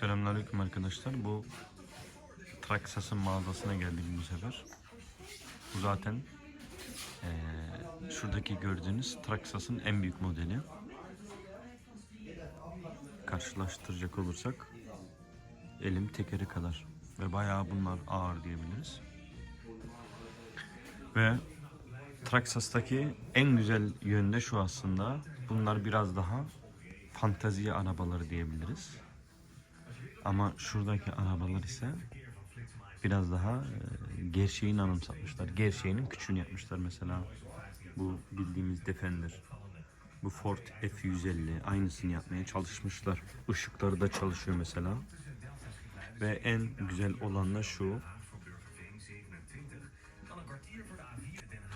Selamünaleyküm arkadaşlar. Bu Traksas'ın mağazasına geldik bu sefer. Bu zaten eee, şuradaki gördüğünüz Traksas'ın en büyük modeli. Karşılaştıracak olursak elim tekeri kadar ve bayağı bunlar ağır diyebiliriz. Ve Traksas'taki en güzel yönde şu aslında. Bunlar biraz daha fantaziye arabaları diyebiliriz. Ama şuradaki arabalar ise biraz daha e, gerçeğin anımsatmışlar. Gerçeğinin küçüğünü yapmışlar mesela. Bu bildiğimiz Defender. Bu Ford F150 aynısını yapmaya çalışmışlar. Işıkları da çalışıyor mesela. Ve en güzel olan da şu.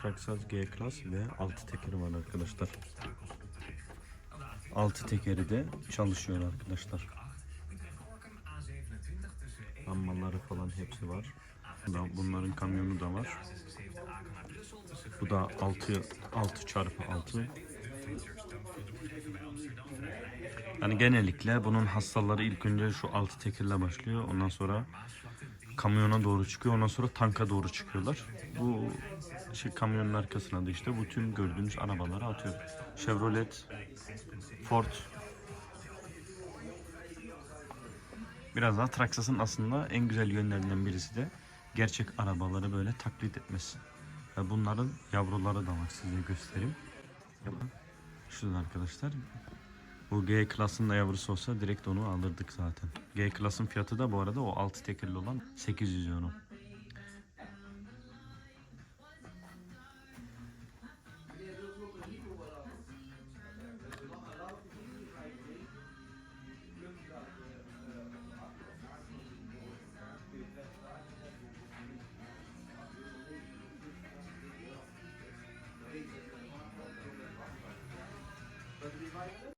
Traxxas G Class ve 6 tekeri var arkadaşlar. 6 tekeri de çalışıyor arkadaşlar. Lambaları falan hepsi var. Da- Bunların kamyonu da var. Bu da 6 6 çarpı 6. Yani genellikle bunun hastaları ilk önce şu 6 tekerle başlıyor. Ondan sonra kamyona doğru çıkıyor. Ondan sonra tanka doğru çıkıyorlar. Bu şey kamyonun arkasına da işte bu tüm gördüğünüz arabaları atıyor. Chevrolet, Ford, Biraz daha Traxxas'ın aslında en güzel yönlerinden birisi de gerçek arabaları böyle taklit etmesi. Ve bunların yavruları da var size göstereyim. Şurada arkadaşlar. Bu G klasın da yavrusu olsa direkt onu alırdık zaten. G klasın fiyatı da bu arada o 6 tekerli olan 800 euro. Couldn't be right